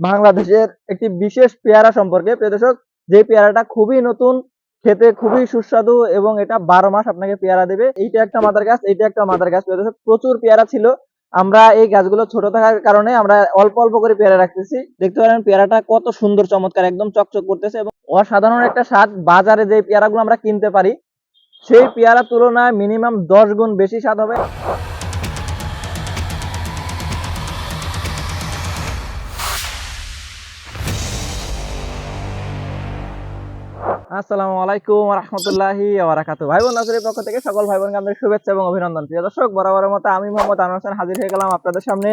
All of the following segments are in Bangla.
বাংলাদেশের একটি বিশেষ পেয়ারা সম্পর্কে। প্রিয়দর্শক যে পেয়ারাটা খুবই নতুন, খেতে খুবই সুস্বাদু এবং এটা বারো মাস আপনাকে পেয়ারা দেবে। এইটা একটা মাদার গাছ এইটা একটা মাদার গাছ প্রিয়দর্শক প্রচুর পেয়ারা ছিল। আমরা এই গাছগুলো ছোট থাকার কারণে আমরা অল্প অল্প করে পেয়ারা রাখতেছি। দেখতে পারেন পেয়ারাটা কত সুন্দর, চমৎকার, একদম চকচক করতেছে এবং অসাধারণ একটা স্বাদ বাজারে যে পেয়ারাগুলো আমরা কিনতে পারি, সেই পেয়ারা তুলনায় মিনিমাম দশ গুণ বেশি স্বাদ হবে। আসসালামু আলাইকুম রহমতুল্লাহি বারাকাতু ভাই বোন নাসিরের পক্ষ থেকে সকল ভাই বোনকে আমাদের শুভেচ্ছা এবং অভিনন্দন। প্রিয় দর্শক, বরাবরের মতো আমি মোহাম্মদ আনোয়ার হোসেন হাজির হয়ে গেলাম আপনাদের সামনে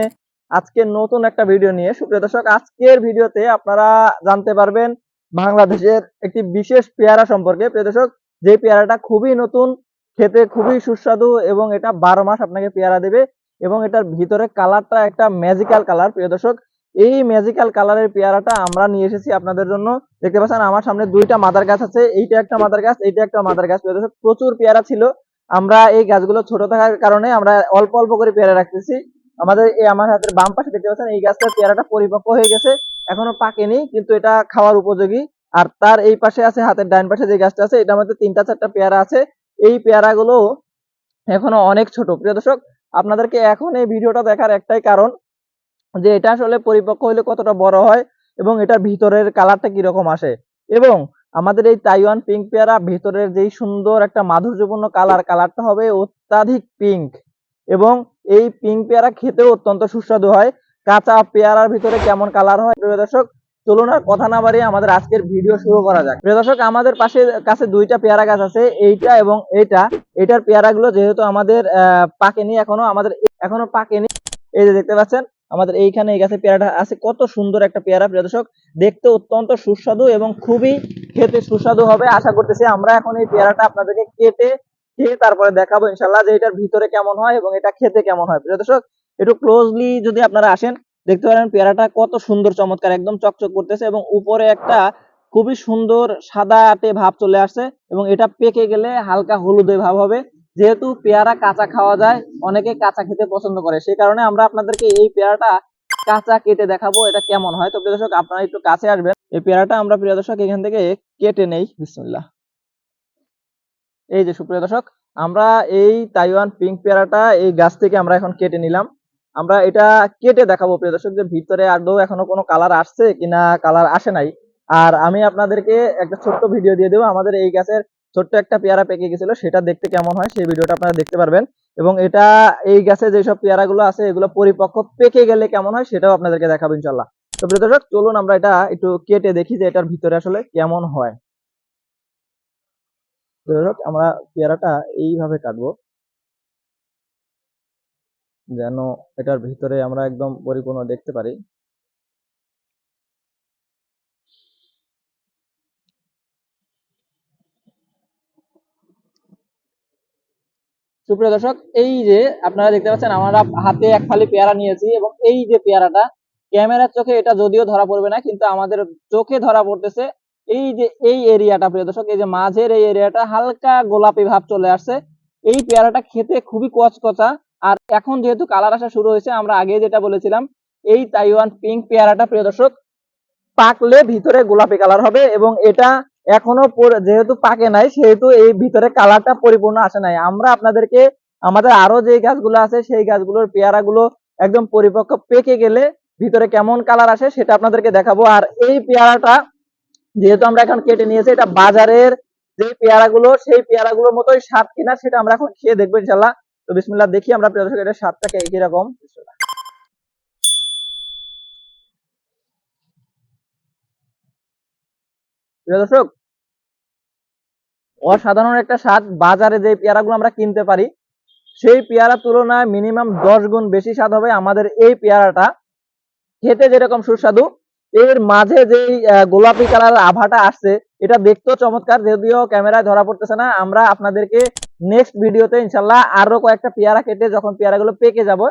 আজকে নতুন একটা ভিডিও নিয়ে। সুপ্রিয় দর্শক, আজকের ভিডিওতে আপনারা জানতে পারবেন বাংলাদেশের একটি বিশেষ পেয়ারা সম্পর্কে। প্রিয় দর্শক, যে পেয়ারাটা খুবই নতুন, খেতে খুবই সুস্বাদু এবং এটা বারো মাস আপনাকে পেয়ারা দেবে এবং এটার ভিতরে কালারটা একটা ম্যাজিক্যাল কালার। প্রিয় দর্শক এই ম্যাজিক্যাল কালারের পেয়ারাটা আমরা নিয়ে এসেছি আপনাদের জন্য। দেখতে পাচ্ছেন, আমার সামনে দুইটা মাদার গাছ আছে। এইটা একটা মাদার গাছ, এইটা একটা মাদার গাছ। প্রচুর পেয়ারা ছিল। আমরা এই গাছগুলো ছোট থাকার কারণে আমরা অল্প অল্প করে পেয়ারা রাখতেছি। আমাদের এই আমার হাতের বাম পাশে দেখতে পাচ্ছেন, এই গাছটার পেয়ারাটা পরিপক্ক হয়ে গেছে। এখনও পাকেনি, কিন্তু এটা খাওয়ার উপযোগী। আর তার এই পাশে আছে, হাতের ডান পাশে যে গাছটা আছে, এটার মধ্যে তিনটা চারটা পেয়ারা আছে। এই পেয়ারাগুলো এখনও অনেক ছোট। প্রিয় দর্শক, আপনাদেরকে এখন এই ভিডিওটা দেখার একটাই কারণ যে এটা আসলে পরিপক্ক হলে কতটা বড় হয় এবং এটার ভিতরের কালারটা কীরকম আসে। এবং আমাদের এই তাইওয়ান পিঙ্ক পেয়ারা ভিতরের যেই সুন্দর একটা মাধুর্যপূর্ণ কালার, কালারটা হবে অত্যাধিক পিঙ্ক। এবং এই পিঙ্ক পেয়ারা খেতেও অত্যন্ত সুস্বাদু হয়। কাঁচা পেয়ারার ভিতরে কেমন কালার হয়? প্রিয় দর্শক, চলুন আর কথা না বাড়িয়ে আমাদের আজকের ভিডিও শুরু করা যাক। প্রিয় দর্শক, আমাদের পাশে, কাছে দুইটা পেয়ারা গাছ আছে, এইটা এবং এইটা এটার পেয়ারাগুলো যেহেতু আমাদের পাকেনি, এখনও আমাদের, এখনও পাকেনি। এই যে দেখতে পাচ্ছেন আমাদের এইখানে এই গাছে পেয়ারাটা আছে। কত সুন্দর একটা পেয়ারা, প্রিয় দর্শক। দেখতে অত্যন্ত সুস্বাদু এবং খুবই খেতে সুস্বাদু হবে। আশা করতেছি আমরা এখন এই পেয়ারাটা আপনাদেরকে কেটে খেয়ে তারপরে দেখাবো ইনশাল্লাহ যে এটার ভিতরে কেমন হয় এবং এটা খেতে কেমন হয়, প্রিয় দর্শক। একটু ক্লোজলি যদি আপনারা আসেন, দেখতে পারেন পেয়ারাটা কত সুন্দর, চমৎকার, একদম চকচক করতেছে এবং উপরে একটা খুবই সুন্দর সাদাটে ভাব চলে আসছে এবং এটা পেকে গেলে হালকা হলুদে ভাব হবে। যেহেতু পেয়ারা কাঁচা খাওয়া যায়, অনেকে কাঁচা খেতে পছন্দ করে। সেই কারণে আমরা আপনাদেরকে এই পেয়ারাটা কাঁচা কেটে দেখাবো, এটা কেমন হয়। তো প্রিয় দর্শক, আপনারা একটু কাছে আসবেন। এই পেয়ারাটা আমরা প্রিয় দর্শক এখান থেকে কেটে নেই। বিসমিল্লাহ। এই যে সুপ্রিয় দর্শক, আমরা এই তাইওয়ান পিঙ্ক পেয়ারাটা এই গাছ থেকে আমরা এখন কেটে নিলাম। আমরা এটা কেটে দেখাবো প্রিয় দর্শক যে ভিতরে আদৌ এখনও কোনো কালার আসছে কিনা, কালার আসে নাই। আর আমি আপনাদেরকে একটা ছোট্ট ভিডিও দিয়ে দেবো। আমাদের এই গাছের ছোট্ট একটা পেয়ারা পেকে গেছিল, সেটা দেখতে কেমন হয় সেই ভিডিওটা আপনারা দেখতে পারবেন। এবং এটা, এই গাছে যেসব পেয়ারাগুলো আছে, এগুলো পরিপক্ক পেকে গেলে কেমন হয় সেটাও আপনাদেরকে দেখাবো ইনশাল্লাহ তো প্রিয় দর্শক, চলুন আমরা এটা একটু কেটে দেখি যে এটার ভিতরে আসলে কেমন হয়। আমরা পেয়ারাটা এইভাবে কাটবো। যেন এটার ভিতরে আমরা একদম পরিপূর্ণ দেখতে পারি। সুপ্রিয় দর্শক, এই যে আপনারা দেখতে পাচ্ছেন, আমরা হাতে এক ফালি পেয়ারা নিয়েছি এবং এই যে পেয়ারাটা, ক্যামেরার চোখে এটা যদিও ধরা পড়বে না, কিন্তু আমাদের চোখে ধরা পড়তেছে। এই যে, এই এরিয়াটা, প্রিয় দর্শক, এই যে মাঝের এই এরিয়াটা, হালকা গোলাপি ভাব চলে আসছে। এই পেয়ারাটা খেতে খুবই কচকচা। আর এখন যেহেতু কালার আসা শুরু হয়েছে, আমরা আগে যেটা বলেছিলাম, এই তাইওয়ান পিঙ্ক পেয়ারাটা, প্রিয় দর্শক, পাকলে ভিতরে গোলাপি কালার হবে এবং এটা এখনও যেহেতু পাকে নাই, সেহেতু এই ভিতরে কালারটা পরিপূর্ণ আসে নাই। আমরা আপনাদেরকে, আমাদের আরও যে গাছগুলো আছে, সেই গাছগুলোর পেয়ারাগুলো একদম পরিপক্ক পেকে গেলে ভিতরে কেমন কালার আসে সেটা আপনাদেরকে দেখাবো। আর এই পেয়ারাটা যেহেতু আমরা এখন কেটে নিয়েছি, এটা বাজারের যে পেয়ারাগুলো, সেই পেয়ারা পেয়ারাগুলোর মতোই স্বাদ কিনা সেটা আমরা এখন খেয়ে দেখব ইনশাল্লাহ তো বিসমিল্লাহ, দেখি আমরা প্রিয় দর্শক এটার স্বাদটা কীরকম। প্রিয় দর্শক, অসাধারণ একটা স্বাদ বাজারে যে পেয়ারাগুলো আমরা কিনতে পারি, সেই পেয়ারা তুলনায় মিনিমাম দশ গুণ বেশি স্বাদ হবে আমাদের এই পেয়ারাটা। খেতে যেরকম সুস্বাদু, এর মাঝে যে গোলাপি কালার আভাটা আসছে, এটা দেখতেও চমৎকার, যদিও ক্যামেরায় ধরা পড়তেছে না। আমরা আপনাদেরকে নেক্সট ভিডিওতে ইনশাল্লাহ আরও কয়েকটা পেয়ারা কেটে যখন পেয়ারাগুলো পেকে যাব,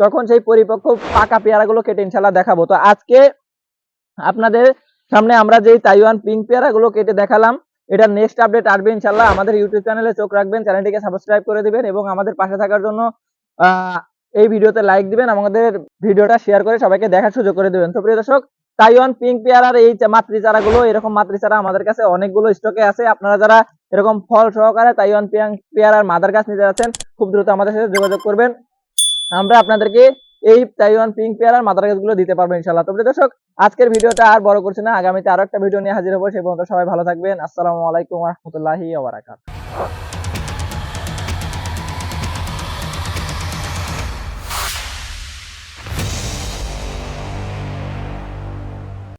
তখন সেই পরিপক্ক পাকা পেয়ারাগুলো কেটে ইনশাল্লাহ দেখাবো। তো আজকে আপনাদের সামনে আমরা যেই তাইওয়ান পিঙ্ক পেয়ারাগুলো কেটে দেখালাম এটা নেক্সট আপডেট আসবে ইনশাল্লাহ আমাদের ইউটিউব চ্যানেলে চোখ রাখবেন চ্যানেলটিকে সাবস্ক্রাইব করে দিবেন এবং আমাদের পাশে থাকার জন্য এই ভিডিওতে লাইক দিবেন, আমাদের ভিডিওটা শেয়ার করে সবাইকে দেখার সুযোগ করে দিবেন। তো প্রিয় দর্শক, তাইওয়ান পিঙ্ক পেয়ারার এই মাতৃ চারাগুলো এরকম মাতৃ চারা আমাদের কাছে অনেকগুলো স্টকে আছে। আপনারা যারা এরকম ফল সহকারে তাইওয়ান পিয়াং- পেয়ারার মাদার গাছ নিতে যাচ্ছেন, খুব দ্রুত আমাদের সাথে যোগাযোগ করবেন। আমরা আপনাদেরকে এই তাইওয়ান পিঙ্ক পেয়ার আর মাদার গাছগুলো দিতে পারব ইনশাল্লাহ তবে দর্শক, আজকের ভিডিওটা আর বড় করছি না। আগামীতে আরও একটা ভিডিও নিয়ে হাজির হব। সে পর্যন্ত সবাই ভালো থাকবেন। আসসালামু আলাইকুম রহমতুল্লাহি